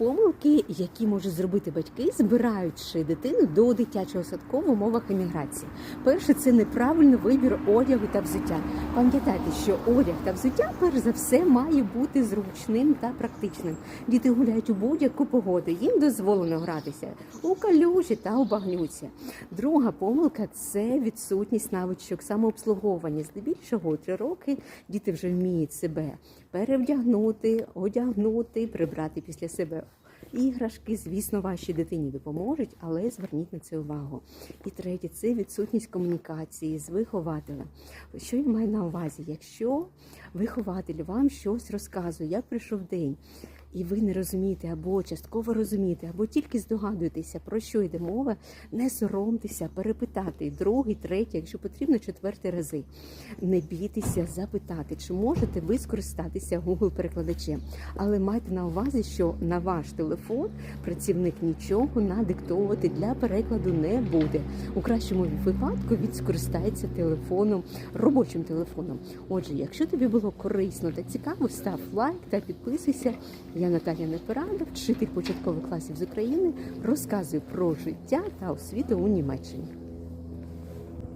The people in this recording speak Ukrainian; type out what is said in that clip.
Помилки, які можуть зробити батьки, збираючи дитину до дитячого садку в умовах еміграції. Перше, це неправильний вибір одягу та взуття. Пам'ятайте, що одяг та взуття, перш за все, має бути зручним та практичним. Діти гуляють у будь-яку погоду. Їм дозволено гратися у калюжі та у багнюці. Друга помилка це відсутність навичок самообслуговування. Здебільшого три роки діти вже вміють себе перевдягнути, одягнути, прибрати після себе. Іграшки, звісно, вашій дитині допоможуть, але зверніть на це увагу. І третє це відсутність комунікації з вихователем. Що я маю на увазі? Якщо вихователь вам щось розказує, як прийшов день, і ви не розумієте або частково розумієте, або тільки здогадуєтеся, про що йде мова, не соромтеся, перепитати другий, третій, якщо потрібно, четвертий рази. Не бійтеся запитати, чи можете ви скористатися Google перекладачем, але майте на увазі, що на ваш телефон працівник нічого надиктовувати для перекладу не буде. У кращому випадку він скористається телефоном, робочим телефоном. Отже, якщо тобі було корисно та цікаво, став лайк та підписуйся. Я Наталія Непорада, вчитель початкових класів з України, розказую про життя та освіту у Німеччині.